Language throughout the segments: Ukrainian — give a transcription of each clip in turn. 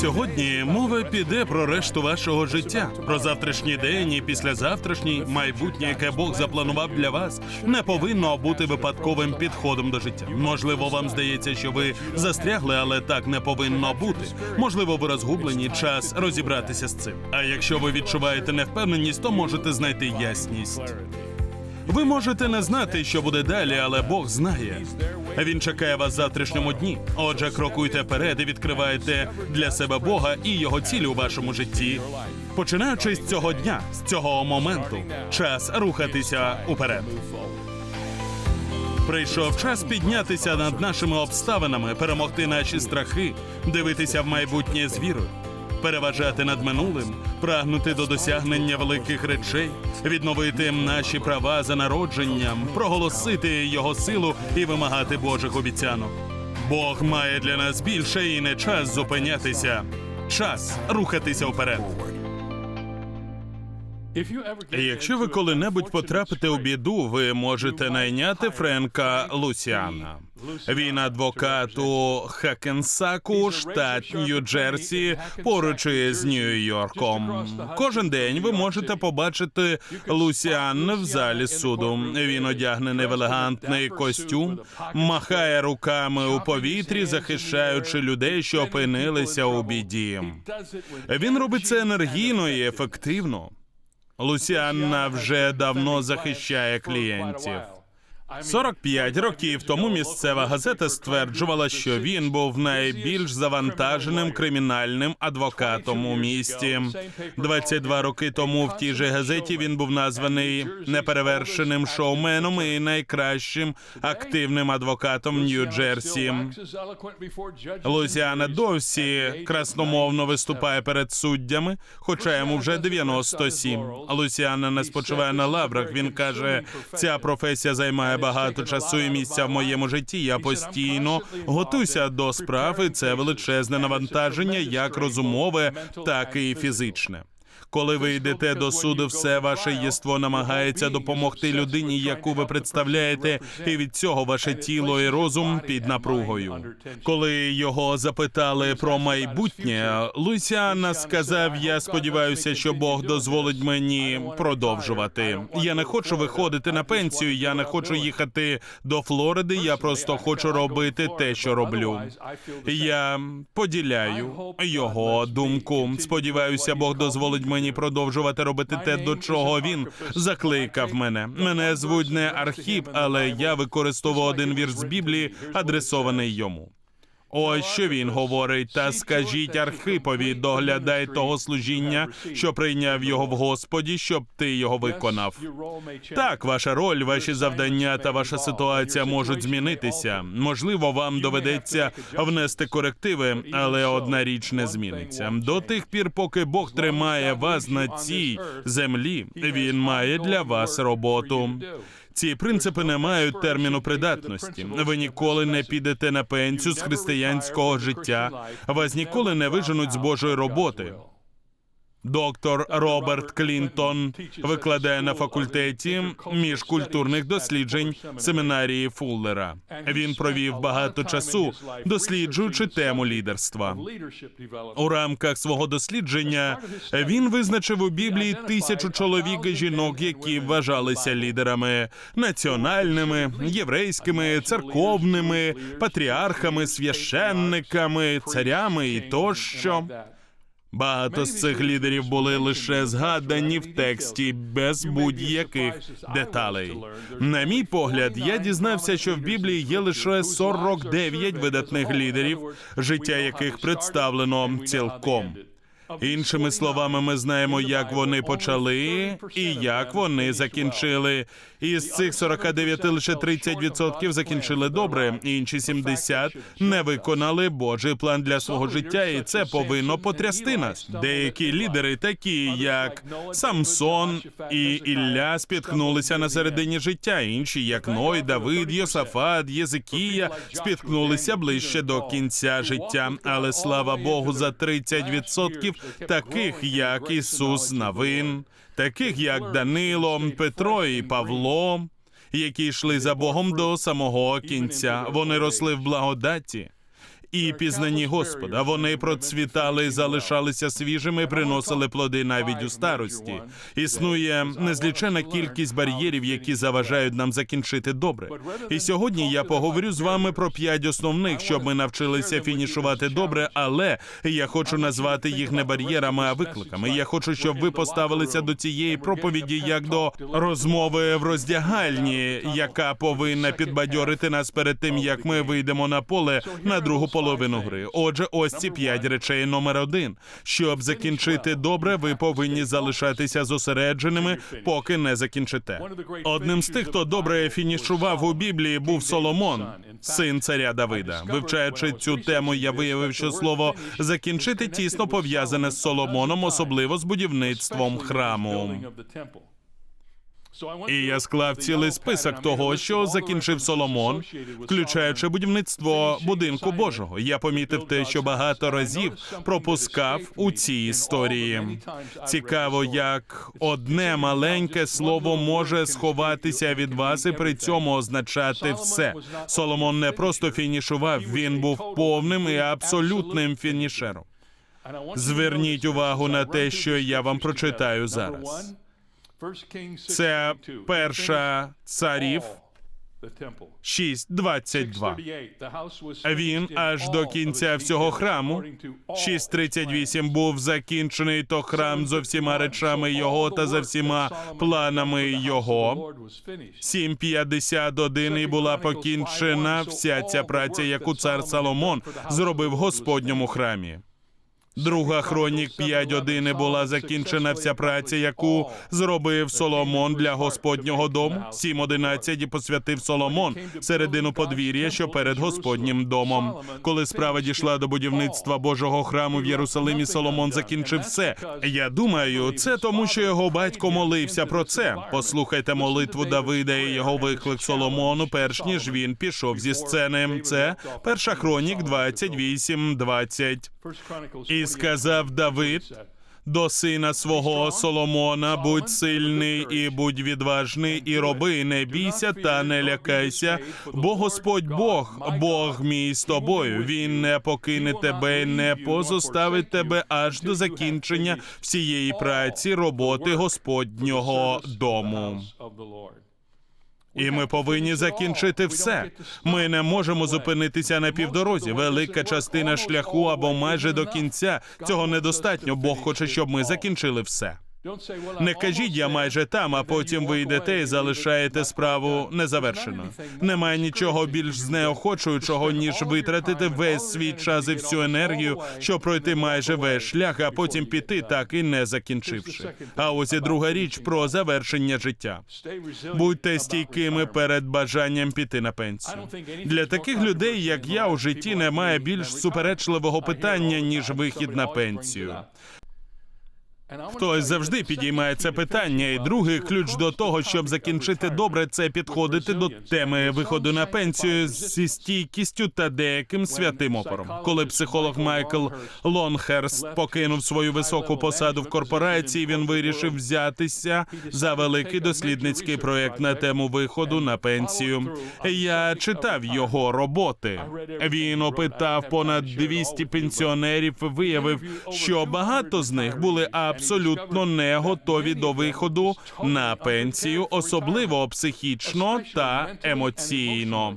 Сьогодні мова піде про решту вашого життя, про завтрашній день і післязавтрашній майбутнє, яке Бог запланував для вас, не повинно бути випадковим підходом до життя. Можливо, вам здається, що ви застрягли, але так не повинно бути. Можливо, ви розгублені. Час розібратися з цим. А якщо ви відчуваєте невпевненість, то можете знайти ясність. Ви можете не знати, що буде далі, але Бог знає. Він чекає вас в завтрашньому дні. Отже, крокуйте вперед і відкривайте для себе Бога і його цілі у вашому житті. Починаючи з цього дня, з цього моменту, час рухатися уперед. Прийшов час піднятися над нашими обставинами, перемогти наші страхи, дивитися в майбутнє з вірою, переважати над минулим, прагнути до досягнення великих речей, відновити наші права за народженням, проголосити його силу і вимагати Божих обіцянок. Бог має для нас більше і не час зупинятися. Час рухатися вперед. Якщо ви коли-небудь потрапите у біду, ви можете найняти Френка Лусіана. Він адвокат у Хакенсаку, штат Нью-Джерсі, поруч із Нью-Йорком. Кожен день ви можете побачити Лусіан в залі суду. Він одягнений в елегантний костюм, махає руками у повітрі, захищаючи людей, що опинилися у біді. Він робить це енергійно і ефективно. Лусіанна вже давно захищає клієнтів. 45 років тому місцева газета стверджувала, що він був найбільш завантаженим кримінальним адвокатом у місті. 22 роки тому в тій же газеті він був названий неперевершеним шоуменом і найкращим активним адвокатом Нью-Джерсі. Лузіана досі красномовно виступає перед суддями, хоча йому вже 97. Лусіана не спочиває на лаврах. Він каже, ця професія займає багато часу і місця в моєму житті. Я постійно готуюся до справи. це величезне навантаження, як розумове, так і фізичне. Коли ви йдете до суду, все ваше єство намагається допомогти людині, яку ви представляєте, і від цього ваше тіло і розум під напругою. Коли його запитали про майбутнє, Луїсіана сказав: Я сподіваюся, що Бог дозволить мені продовжувати. Я не хочу виходити на пенсію, я не хочу їхати до Флориди. Я просто хочу робити те, що роблю. Я поділяю його думку. Сподіваюся, Бог дозволить мені продовжувати робити те, до чого він закликав мене. Мене звуть не Архіп, але я використовував один вірш з Біблії, адресований йому. Ось що він говорить, та скажіть Архипові, доглядай того служіння, що прийняв його в Господі, щоб ти його виконав. Так, ваша роль, ваші завдання та ваша ситуація можуть змінитися. Можливо, вам доведеться внести корективи, але одна річ не зміниться. До тих пір, поки Бог тримає вас на цій землі, він має для вас роботу. Ці принципи не мають терміну придатності. Ви ніколи не підете на пенсію з християнського життя. Вас ніколи не виженуть з Божої роботи. Доктор Роберт Клінтон викладає на факультеті міжкультурних досліджень семінарії Фуллера. Він провів багато часу, досліджуючи тему лідерства. У рамках свого дослідження він визначив у Біблії тисячу чоловік і жінок, які вважалися лідерами національними, єврейськими, церковними, патріархами, священниками, царями і тощо. Багато з цих лідерів були лише згадані в тексті без будь-яких деталей. На мій погляд, я дізнався, що в Біблії є лише 49 видатних лідерів, життя яких представлено цілком. Іншими словами, ми знаємо, як вони почали і як вони закінчили. Із цих 49 лише 30% закінчили добре, інші 70 не виконали Божий план для свого життя, і це повинно потрясти нас. Деякі лідери, такі як Самсон і Ілля, спіткнулися на середині життя. Інші, як Ной, Давид, Йосафат, Єзикія, спіткнулися ближче до кінця життя. Але слава Богу, за 30% таких як Ісус Навин, таких як Данило, Петро і Павло, які йшли за Богом до самого кінця. Вони росли в благодаті. І пізнані Господа. Вони процвітали і залишалися свіжими, приносили плоди навіть у старості. Існує незлічена кількість бар'єрів, які заважають нам закінчити добре. І сьогодні я поговорю з вами про п'ять основних, щоб ми навчилися фінішувати добре, але я хочу назвати їх не бар'єрами, а викликами. Я хочу, щоб ви поставилися до цієї проповіді як до розмови в роздягальні, яка повинна підбадьорити нас перед тим, як ми вийдемо на поле на другу половину гри. Отже, ось ці п'ять речей. Номер один. Щоб закінчити добре, ви повинні залишатися зосередженими, поки не закінчите. Одним з тих, хто добре фінішував у Біблії, був Соломон, син царя Давида. Вивчаючи цю тему, я виявив, що слово закінчити тісно пов'язане з Соломоном, особливо з будівництвом храму. І я склав цілий список того, що закінчив Соломон, включаючи будівництво будинку Божого. Я помітив те, що багато разів пропускав у цій історії. Цікаво, як одне маленьке слово може сховатися від вас і при цьому означати все. Соломон не просто фінішував, він був повним і абсолютним фінішером. Зверніть увагу на те, що я вам прочитаю зараз. Це перша царів 6.22. Він аж до кінця всього храму 6.38 був закінчений то храм зо всіма речами його та за всіма планами його. 7.51 і була покінчена вся ця праця, яку цар Соломон зробив в Господньому храмі. Друга хронік 5.1 і була закінчена вся праця, яку зробив Соломон для Господнього дому. 7.11 і посвятив Соломон середину подвір'я, що перед Господнім домом. Коли справа дійшла до будівництва Божого храму в Єрусалимі, Соломон закінчив все. Я думаю, це тому, що його батько молився про це. Послухайте молитву Давида і його виклик Соломону, перш ніж він пішов зі сцени. Це перша хронік 28.20. І сказав Давид до сина свого Соломона: будь сильний і будь відважний, і роби, не бійся та не лякайся, бо Господь Бог, Бог мій з тобою. Він не покине тебе, не позоставить тебе аж до закінчення всієї праці роботи Господнього дому. І ми повинні закінчити все. Ми не можемо зупинитися на півдорозі. Велика частина шляху або майже до кінця. Цього недостатньо. Бог хоче, щоб ми закінчили все. Не кажіть, я майже там, а потім ви йдете і залишаєте справу незавершеною. Немає нічого більш знеохочуючого, ніж витратити весь свій час і всю енергію, щоб пройти майже весь шлях, а потім піти, так і не закінчивши. А ось і друга річ про завершення життя. Будьте стійкими перед бажанням піти на пенсію. Для таких людей, як я, у житті немає більш суперечливого питання ніж вихід на пенсію. Хтось завжди підіймає це питання, і другий ключ до того, щоб закінчити добре, це підходити до теми виходу на пенсію зі стійкістю та деяким святим опором. Коли психолог Майкл Лонхерст покинув свою високу посаду в корпорації, він вирішив взятися за великий дослідницький проект на тему виходу на пенсію. Я читав його роботи. Він опитав понад 200 пенсіонерів. Виявив, що багато з них були абсолютно не готові до виходу на пенсію, особливо психічно та емоційно.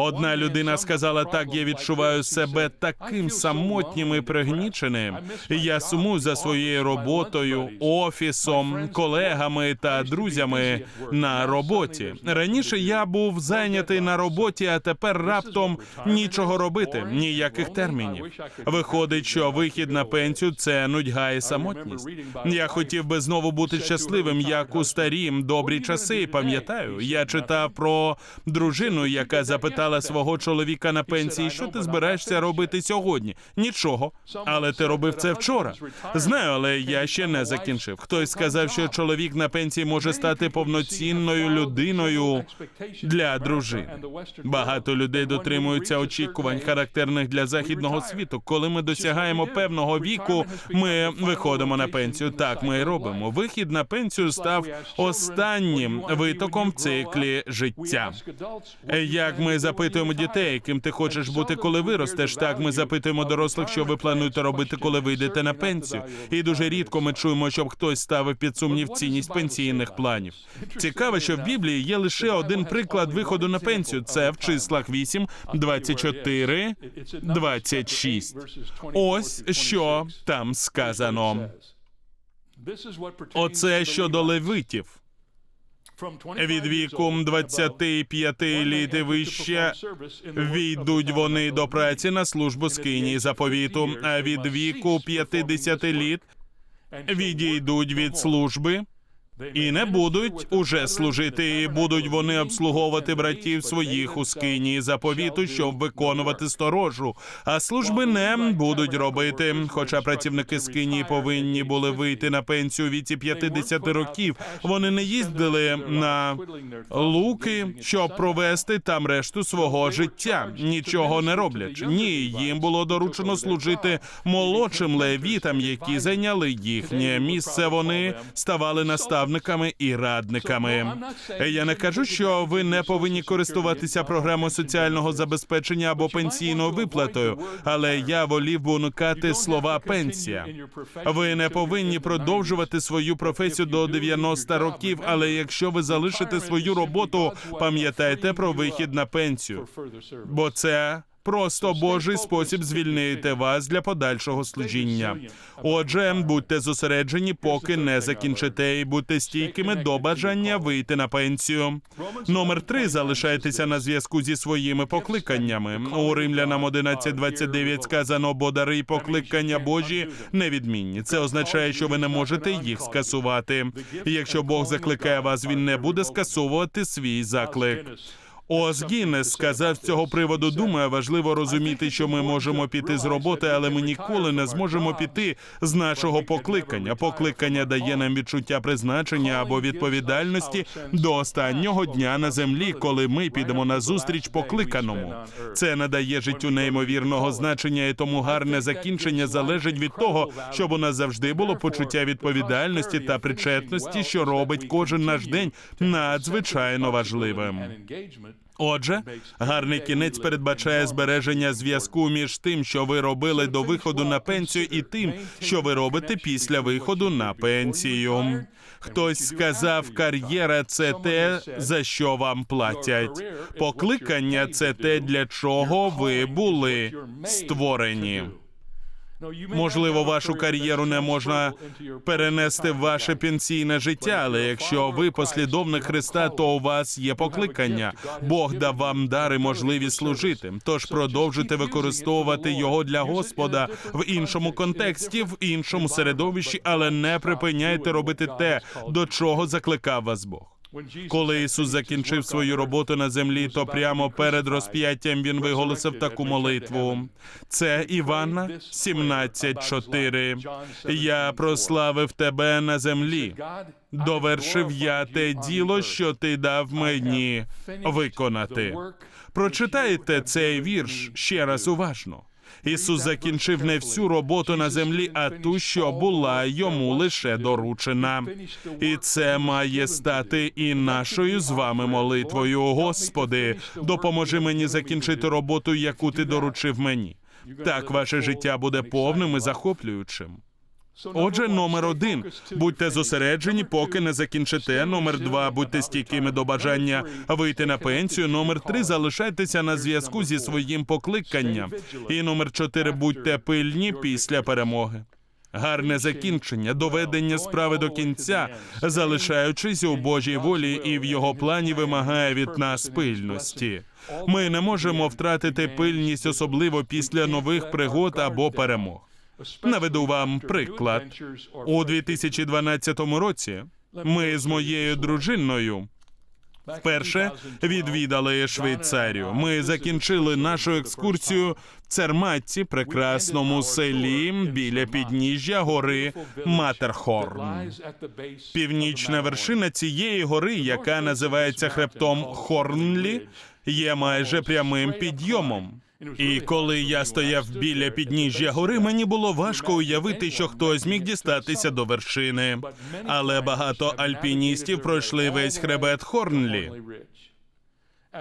Одна людина сказала: так, я відчуваю себе таким самотнім і пригніченим. Я сумую за своєю роботою, офісом, колегами та друзями на роботі. Раніше я був зайнятий на роботі, а тепер раптом нічого робити, ніяких термінів. Виходить, що вихід на пенсію це нудьга і самотність. Я хотів би знову бути щасливим, як у старі добрі часи. Пам'ятаю, я читав про дружину, яка запитала свого чоловіка на пенсії, що ти збираєшся робити сьогодні? Нічого. Але ти робив це вчора. Знаю, але я ще не закінчив. Хтось сказав, що чоловік на пенсії може стати повноцінною людиною для дружини. Багато людей дотримуються очікувань, характерних для західного світу. Коли ми досягаємо певного віку, ми виходимо на пенсію. Так ми і робимо. Вихід на пенсію став останнім витоком в циклі життя. Як ми запитуємо дітей, яким ти хочеш бути, коли виростеш. Так ми запитуємо дорослих, що ви плануєте робити, коли вийдете на пенсію. І дуже рідко ми чуємо, щоб хтось ставив під сумнів цінність пенсійних планів. Цікаво, що в Біблії є лише один приклад виходу на пенсію. Це в числах 8, 24, 26. Ось що там сказано. Оце щодо левитів. Від віку 25 літ і вище війдуть вони до праці на службу скині заповіту, а від віку 50 літ відійдуть від служби і не будуть уже служити. і Будуть вони обслуговувати братів своїх у скині заповіту, щоб виконувати сторожу. А служби не будуть робити. Хоча працівники скині повинні були вийти на пенсію віці 50 років. Вони не їздили на луки, щоб провести там решту свого життя, нічого не роблячи. Ні, їм було доручено служити молодшим левітам, які зайняли їхнє місце. Вони ставали наставниками і радниками. Я не кажу, що ви не повинні користуватися програмою соціального забезпечення або пенсійною виплатою, але я волів би уникати слова пенсія. Ви не повинні продовжувати свою професію до 90 років, але якщо ви залишите свою роботу, пам'ятайте про вихід на пенсію, бо це. Просто Божий спосіб звільнити вас для подальшого служіння. Отже, будьте зосереджені, поки не закінчите, і будьте стійкими до бажання вийти на пенсію. Номер три залишайтеся на зв'язку зі своїми покликаннями. У Римлянам 11.29 сказано, бо дари й покликання Божі невідмінні. Це означає, що ви не можете їх скасувати. І якщо Бог закликає вас, він не буде скасовувати свій заклик. Оз Гіннес сказав з цього приводу. Думаю, важливо розуміти, що ми можемо піти з роботи, але ми ніколи не зможемо піти з нашого покликання. Покликання дає нам відчуття призначення або відповідальності до останнього дня на землі, коли ми підемо на зустріч покликаному. Це надає життю неймовірного значення, і тому гарне закінчення залежить від того, щоб у нас завжди було почуття відповідальності та причетності, що робить кожен наш день надзвичайно важливим. Отже, гарний кінець передбачає збереження зв'язку між тим, що ви робили до виходу на пенсію, і тим, що ви робите після виходу на пенсію. Хтось сказав, кар'єра це те, за що вам платять. Покликання це те, для чого ви були створені. Можливо, вашу кар'єру не можна перенести в ваше пенсійне життя, але якщо ви послідовник Христа, то у вас є покликання. Бог дав вам дар і можливість служити. Тож продовжуйте використовувати його для Господа в іншому контексті, в іншому середовищі, але не припиняйте робити те, до чого закликав вас Бог. Коли Ісус закінчив свою роботу на землі, то прямо перед розп'яттям він виголосив таку молитву. Це Івана 17.4. Я прославив тебе на землі. Довершив я те діло, що ти дав мені виконати. Прочитайте цей вірш ще раз уважно. Ісус закінчив не всю роботу на землі, а ту, що була йому лише доручена. І це має стати і нашою з вами молитвою. Господи, допоможи мені закінчити роботу, яку ти доручив мені. Так ваше життя буде повним і захоплюючим. Отже, номер один будьте зосереджені, поки не закінчите. Номер два будьте стійкими до бажання вийти на пенсію. Номер три залишайтеся на зв'язку зі своїм покликанням. І номер чотири будьте пильні після перемоги. Гарне закінчення, доведення справи до кінця, залишаючись у Божій волі і в його плані вимагає від нас пильності. Ми не можемо втратити пильність, особливо після нових пригод або перемог. Наведу вам приклад. У 2012 році ми з моєю дружиною вперше відвідали Швейцарію. Ми закінчили нашу екскурсію в Церматці, прекрасному селі біля підніжжя гори Матерхорн. Північна вершина цієї гори, яка називається хребтом Хорнлі, є майже прямим підйомом. І коли я стояв біля підніжжя гори, мені було важко уявити, що хтось міг дістатися до вершини. Але багато альпіністів пройшли весь хребет Хорнлі.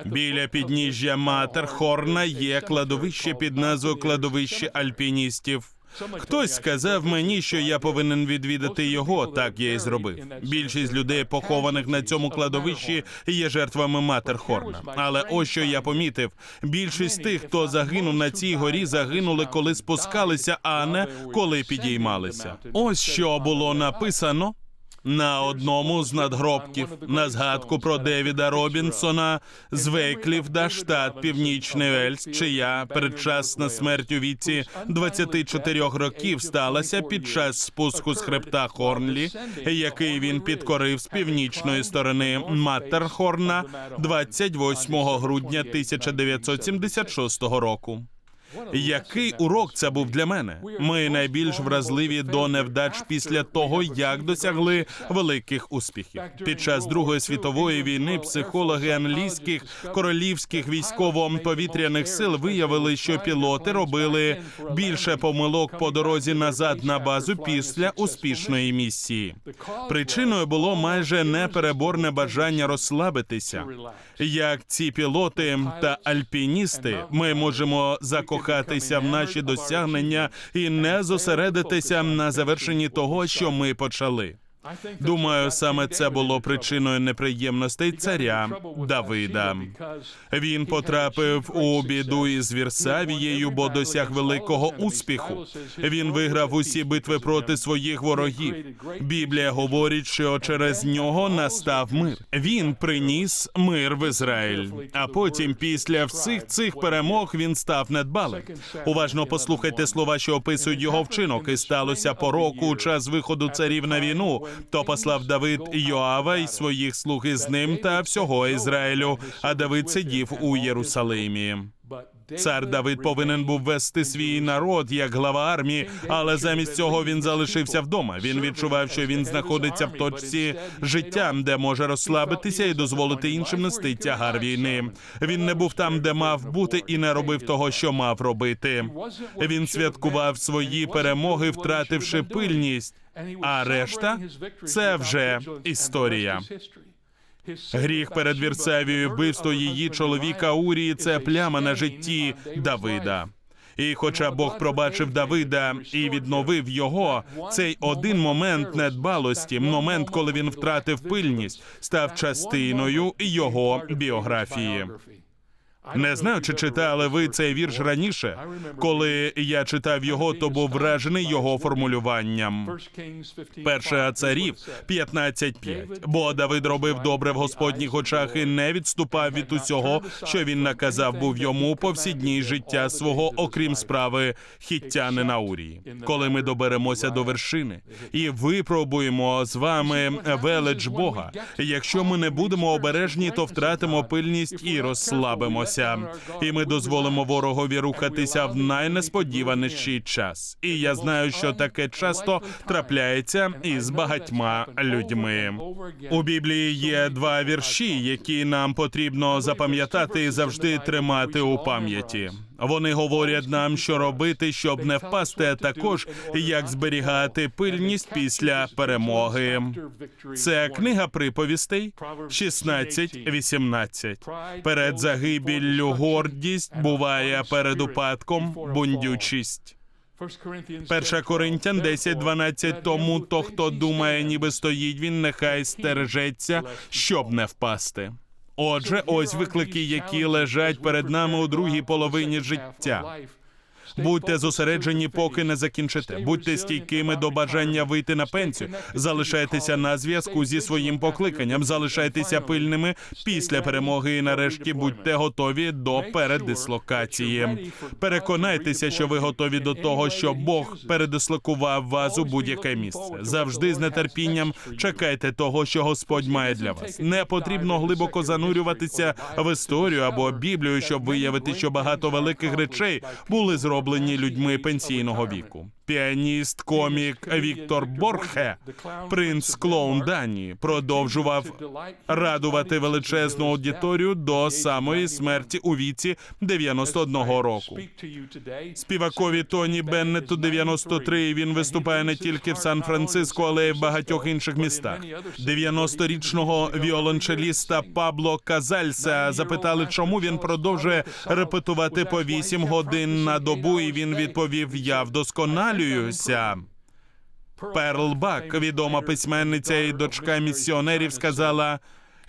Біля підніжжя Матерхорна є кладовище під назвою кладовище альпіністів. Хтось сказав мені, що я повинен відвідати його. Так я і зробив. Більшість людей, похованих на цьому кладовищі, є жертвами Матерхорна. Але ось що я помітив: більшість тих, хто загинув на цій горі, загинули, коли спускалися, а не коли підіймалися. Ось що було написано. На одному з надгробків на згадку про Девіда Робінсона з Вейкліфда, штат Північний Ельс, чия передчасна смерть у віці 24 років сталася під час спуску з хребта Хорнлі, який він підкорив з північної сторони Маттерхорна 28 грудня 1976 року. Який урок це був для мене? Ми найбільш вразливі до невдач після того, як досягли великих успіхів. Під час Другої світової війни психологи англійських королівських військово-повітряних сил виявили, що пілоти робили більше помилок по дорозі назад на базу після успішної місії. Причиною було майже непереборне бажання розслабитися. Як ці пілоти та альпіністи, ми можемо закохатися в наші досягнення і не зосередитися на завершенні того, що ми почали. Думаю, саме це було причиною неприємностей царя Давида. Він потрапив у біду із Вірсавією, бо досяг великого успіху. Він виграв усі битви проти своїх ворогів. Біблія говорить, що через нього настав мир. Він приніс мир в Ізраїль. А потім, після всіх цих перемог, він став недбалим. Уважно послухайте слова, що описують його вчинок. І сталося по року у час виходу царів на війну. То послав Давид Йоава й своїх слуг із ним та всього Ізраїлю. А Давид сидів у Єрусалимі. Цар Давид повинен був вести свій народ як глава армії, але замість цього він залишився вдома. Він відчував, що він знаходиться в точці життя, де може розслабитися і дозволити іншим нести тягар війни. Він не був там, де мав бути, і не робив того, що мав робити. Він святкував свої перемоги, втративши пильність. А решта це вже історія. Гріх перед Вірсавією, вбивство її чоловіка Урії це пляма на житті Давида. І хоча Бог пробачив Давида і відновив його, цей один момент недбалості, момент, коли він втратив пильність, став частиною його біографії. Не знаю, чи читали ви цей вірш раніше. Коли я читав його, то був вражений його формулюванням. Перша царів 15.5. Бо Давид робив добре в Господніх очах і не відступав від усього, що він наказав був йому по всі дні життя свого, окрім справи хіттянина Урії. Коли ми доберемося до вершини і випробуємо з вами велич Бога. Якщо ми не будемо обережні, то втратимо пильність і розслабимося. І ми дозволимо ворогові рухатися в найнесподіваніший час. І я знаю, що таке часто трапляється із багатьма людьми. У Біблії є два вірші, які нам потрібно запам'ятати і завжди тримати у пам'яті. Вони говорять нам, що робити, щоб не впасти, а також як зберігати пильність після перемоги. Це книга приповістей 16-18. Перед загибіллю гордість буває перед упадком бундючість. Перша Коринтян 10.12. Тому то, хто думає, ніби стоїть, він нехай стережеться, щоб не впасти. Отже, ось виклики, які лежать перед нами у другій половині життя. Будьте зосереджені, поки не закінчите. Будьте стійкими до бажання вийти на пенсію. Залишайтеся на зв'язку зі своїм покликанням. Залишайтеся пильними після перемоги. І нарешті будьте готові до передислокації. Переконайтеся, що ви готові до того, що Бог передислокував вас у будь-яке місце. Завжди з нетерпінням чекайте того, що Господь має для вас. Не потрібно глибоко занурюватися в історію або Біблію, щоб виявити, що багато великих речей були зроблені людьми пенсійного віку. Піаніст, комік Віктор Борхе, принц клоун Данії, продовжував радувати величезну аудиторію до самої смерті у віці 91 року. Співакові Тоні Беннету 93, і Він виступає не тільки в Сан-Франциско, але й в багатьох інших містах. 90-річного віолончеліста Пабло Казальса запитали, чому він продовжує репетувати по 8 годин на добу, і він відповів: Я вдосконалююся. Перл Бак, відома письменниця і дочка місіонерів, сказала.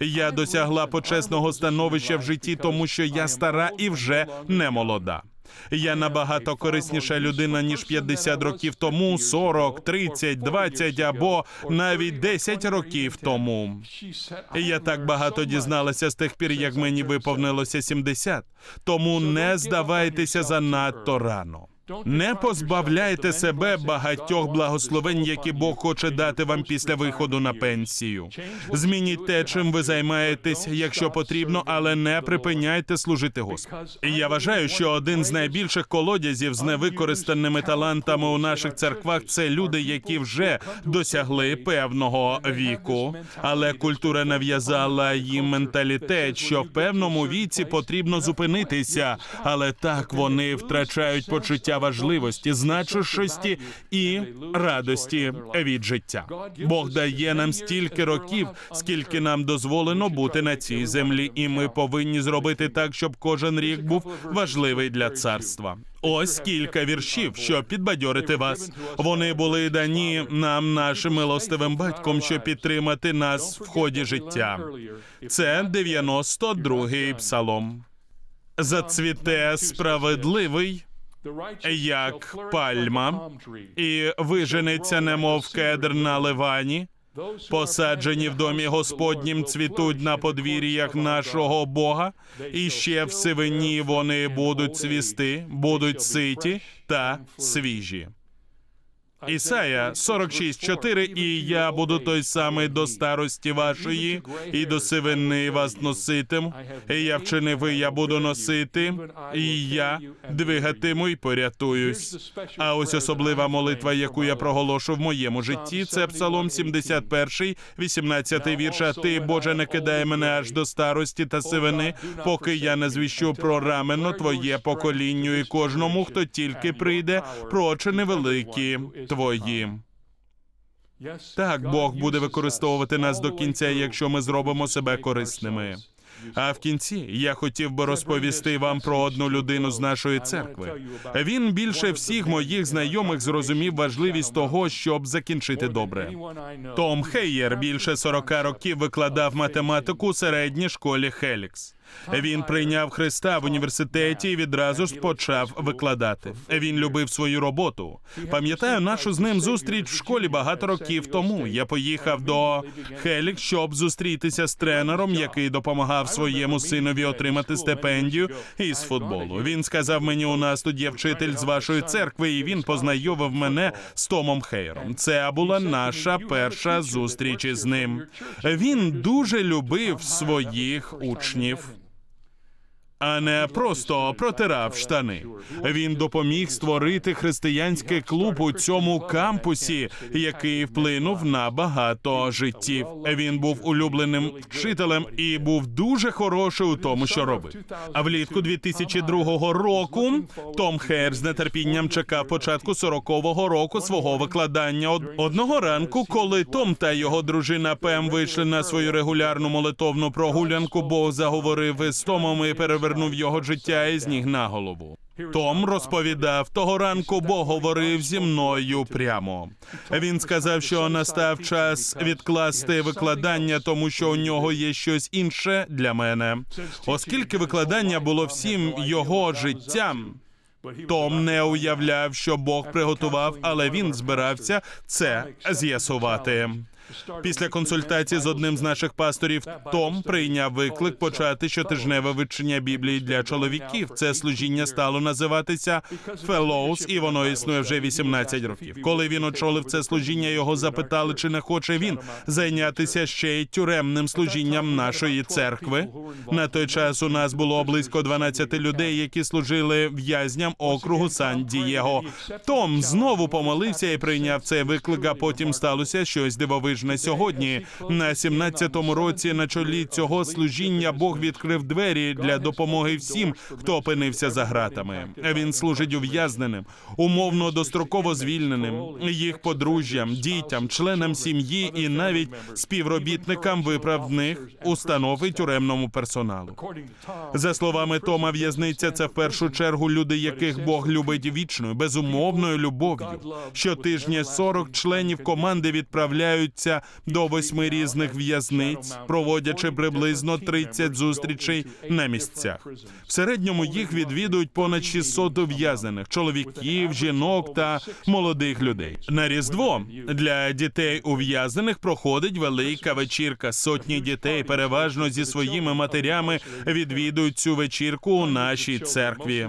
Я досягла почесного становища в житті, тому що я стара і вже не молода. Я набагато корисніша людина ніж 50 років тому, 40, 30, 20 або навіть 10 років тому. Я так багато дізналася з тих пір, як мені виповнилося 70. Тому не здавайтеся занадто рано. Не позбавляйте себе багатьох благословень, які Бог хоче дати вам після виходу на пенсію. Змініть те, чим ви займаєтесь, якщо потрібно, але не припиняйте служити Господу. І я вважаю, що один з найбільших колодязів з невикористаними талантами у наших церквах це люди, які вже досягли певного віку, але культура нав'язала їм менталітет, що в певному віці потрібно зупинитися, але так вони втрачають почуття важливості, значущості і радості від життя. Бог дає нам стільки років, скільки нам дозволено бути на цій землі, і ми повинні зробити так, щоб кожен рік був важливий для царства. Ось кілька віршів, щоб підбадьорити вас. Вони були дані нам нашим милостивим батьком, щоб підтримати нас в ході життя. Це 92-й псалом. Зацвіте справедливий як пальма, і виженеться, немов кедр на ливані. Посаджені в домі Господнім цвітуть на подвір'ях нашого Бога, і ще в сивині вони будуть цвісти, будуть ситі та свіжі. Ісая 46.4 І я буду той самий до старості вашої, і до сивини вас носитим. І я вчинив, і я буду носити, і я двигатиму і порятуюсь. А ось особлива молитва, яку я проголошу в моєму житті, це Псалом 71, 18 вірш. А ти, Боже, не кидай мене аж до старості та сивини, поки я не звіщу про рамено твоє поколінню і кожному, хто тільки прийде, прочини великі твої. Так, Бог буде використовувати нас до кінця, якщо ми зробимо себе корисними. А в кінці я хотів би розповісти вам про одну людину з нашої церкви. Він більше всіх моїх знайомих зрозумів важливість того, щоб закінчити добре. Том Хейєр більше 40 років викладав математику у середній школі Хелікс. Він прийняв Христа в університеті і відразу ж почав викладати. Він любив свою роботу. Пам'ятаю нашу з ним зустріч в школі багато років тому. Я поїхав до Хелік, щоб зустрітися з тренером, який допомагав своєму синові отримати стипендію із футболу. Він сказав мені, у нас тут є вчитель з вашої церкви, і він познайомив мене з Томом Хейром. Це була наша перша зустріч із ним. Він дуже любив своїх учнів а не просто протирав штани. Він допоміг створити християнський клуб у цьому кампусі, який вплинув на багато життів. Він був улюбленим вчителем і був дуже хороший у тому, що робив. А влітку 2002 року Том Хейр з нетерпінням чекав початку 40-го року свого викладання. Одного ранку, коли Том та його дружина Пем вийшли на свою регулярну молитовну прогулянку, Бог заговорив із Томом і перевернув його життя із ніг на голову. Том розповідав, того ранку Бог говорив зі мною прямо. Він сказав, що настав час відкласти викладання, тому що у нього є щось інше для мене. Оскільки викладання було всім його життям. Том не уявляв, що Бог приготував, але він збирався це з'ясувати. Після консультації з одним з наших пасторів, Том прийняв виклик почати щотижневе вивчення Біблії для чоловіків. Це служіння стало називатися Fellows, і воно існує вже 18 років. Коли він очолив це служіння, його запитали, чи не хоче він зайнятися ще й тюремним служінням нашої церкви. На той час у нас було близько 12 людей, які служили в'язням округу Сан Дієго. Том знову помолився і прийняв цей виклик. А потім сталося щось дивовижне сьогодні. На 17-му році на чолі цього служіння Бог відкрив двері для допомоги всім, хто опинився за ґратами. Він служить ув'язненим, умовно достроково звільненим, їх подружжям, дітям, членам сім'ї і навіть співробітникам виправних установ і тюремному персоналу. За словами Тома, в'язниця це в першу чергу люди, яких Бог любить вічною, безумовною любов'ю. Щотижня 40 членів команди відправляються до восьми різних в'язниць, проводячи приблизно 30 зустрічей на місцях. В середньому їх відвідують понад 600 ув'язнених чоловіків, жінок та молодих людей. На різдво для дітей ув'язнених проходить велика вечірка. Сотні дітей, переважно зі своїми матерями, відвідують цю вечірку у нашій церкві.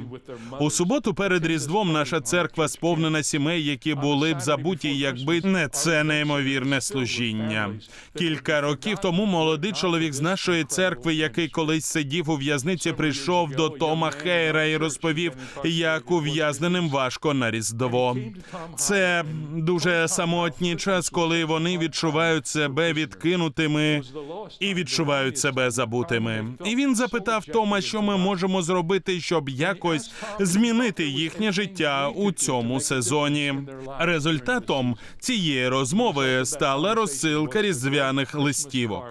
У суботу перед різдвом наша церква сповнена сімей, які були б забуті, якби не це неймовірне служіння. Кілька років тому молодий чоловік з нашої церкви, який колись сидів у в'язниці, прийшов до Тома Хейра і розповів, як ув'язненим важко на різдво. Це дуже самотній час, коли вони відчувають себе відкинутими і відчувають себе забутими. І він запитав Тома, що ми можемо зробити, щоб якось змінити їхнє життя у цьому сезоні. Результатом цієї розмови стала розсилка різдвяних листівок.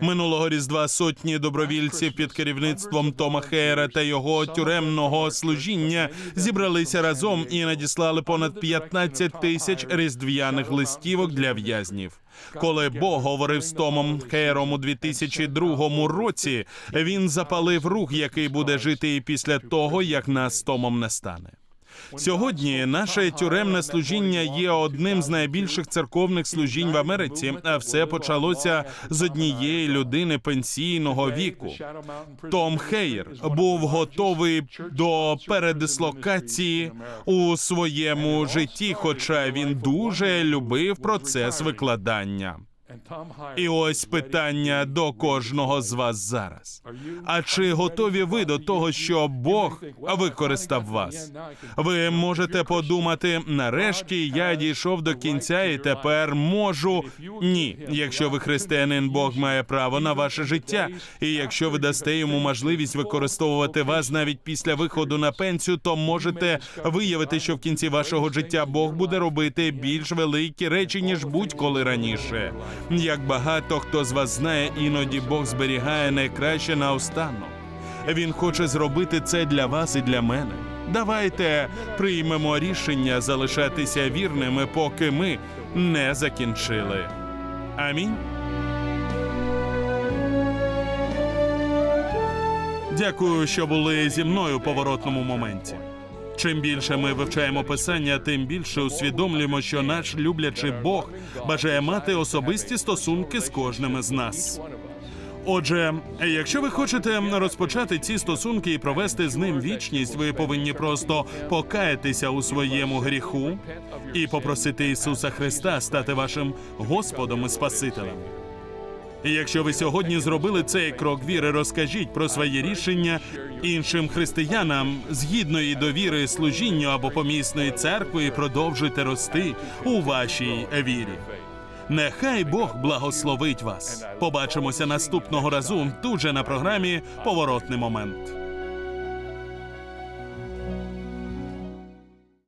Минулого різдва сотні добровільців під керівництвом Тома Хейра та його тюремного служіння зібралися разом і надіслали понад 15 тисяч різдвяних листівок для в'язнів. Коли Бог говорив з Томом Хейром у 2002 році, він запалив рух, який буде жити і після того, як нас Томом не стане. Сьогодні наше тюремне служіння є одним з найбільших церковних служінь в Америці. А все почалося з однієї людини пенсійного віку. Том Хейер був готовий до передислокації у своєму житті, хоча він дуже любив процес викладання. І ось питання до кожного з вас зараз. А чи готові ви до того, що Бог використав вас? Ви можете подумати, нарешті я дійшов до кінця і тепер можу. Ні, якщо ви християнин, Бог має право на ваше життя. І якщо ви дасте йому можливість використовувати вас навіть після виходу на пенсію, то можете виявити, що в кінці вашого життя Бог буде робити більш великі речі ніж будь-коли раніше. Як багато хто з вас знає, іноді Бог зберігає найкраще наостанок. Він хоче зробити це для вас і для мене. Давайте приймемо рішення залишатися вірними, поки ми не закінчили. Амінь. Дякую, що були зі мною у поворотному моменті. Чим більше ми вивчаємо писання, тим більше усвідомлюємо, що наш люблячий Бог бажає мати особисті стосунки з кожним із нас. Отже, якщо ви хочете розпочати ці стосунки і провести з ним вічність, ви повинні просто покаятися у своєму гріху і попросити Ісуса Христа стати вашим Господом і Спасителем. І якщо ви сьогодні зробили цей крок віри, розкажіть про своє рішення іншим християнам згідної довіри служінню або помісної церкви і продовжуйте рости у вашій вірі. Нехай Бог благословить вас. Побачимося наступного разу тут на програмі Поворотний момент.